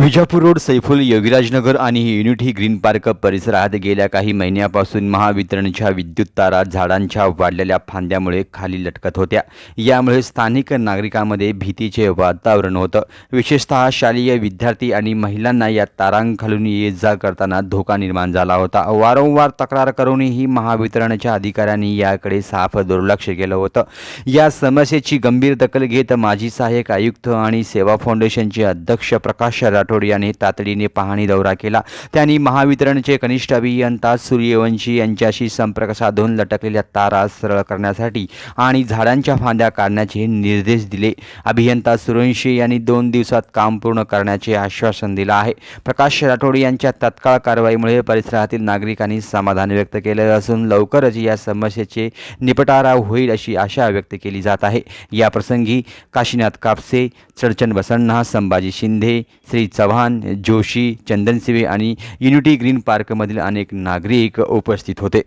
Vijapur road Saiful Yogirajnagar आणि unity green park परिसरात गेल्या काही महिन्यापासून महावितरणच्या विद्युत तारा झाडांच्या वाढलेल्या फांद्यामुळे खाली लटकत होत्या. यामुळे स्थानिक नागरिकांमध्ये भीतीचे वातावरण होतं. विशेषतः शालेय विद्यार्थी आणि महिलांना या तारांखालून ये जा करताना धोका निर्माण झाला होता. वारंवार तक्रार करूनही महावितरणच्या अधिकाऱ्यांनी याकडे साफ दुर्लक्ष केलं होतं. या समस्येची गंभीर दखल घेत माजी सहाय्यक आयुक्त आणि सेवा फाउंडेशनचे अध्यक्ष प्रकाश राठोड राठोड यांनी तातडीने पाहणी दौरा केला. त्यांनी महावितरणचे कनिष्ठ अभियंता सूर्यवंशी यांच्याशी संपर्क साधून लटकलेल्या तारा सरळ करण्यासाठी आणि झाडांच्या फांद्या काढण्याचे निर्देश दिले. अभियंता सूर्यवंशी यांनी दोन दिवसात काम पूर्ण करण्याचे आश्वासन दिलं आहे. प्रकाश राठोड यांच्या तत्काळ कारवाईमुळे परिसरातील नागरिकांनी समाधान व्यक्त केले असून लवकरच या समस्येचे निपटारा होईल अशी आशा व्यक्त केली जात आहे. या प्रसंगी काशीनाथ कापसे चडचन बसण्णा संभाजी शिंदे श्री चव्हाण जोशी चंदनसिवे आणि युनिटी ग्रीन पार्कमधील अनेक नागरिक उपस्थित होते.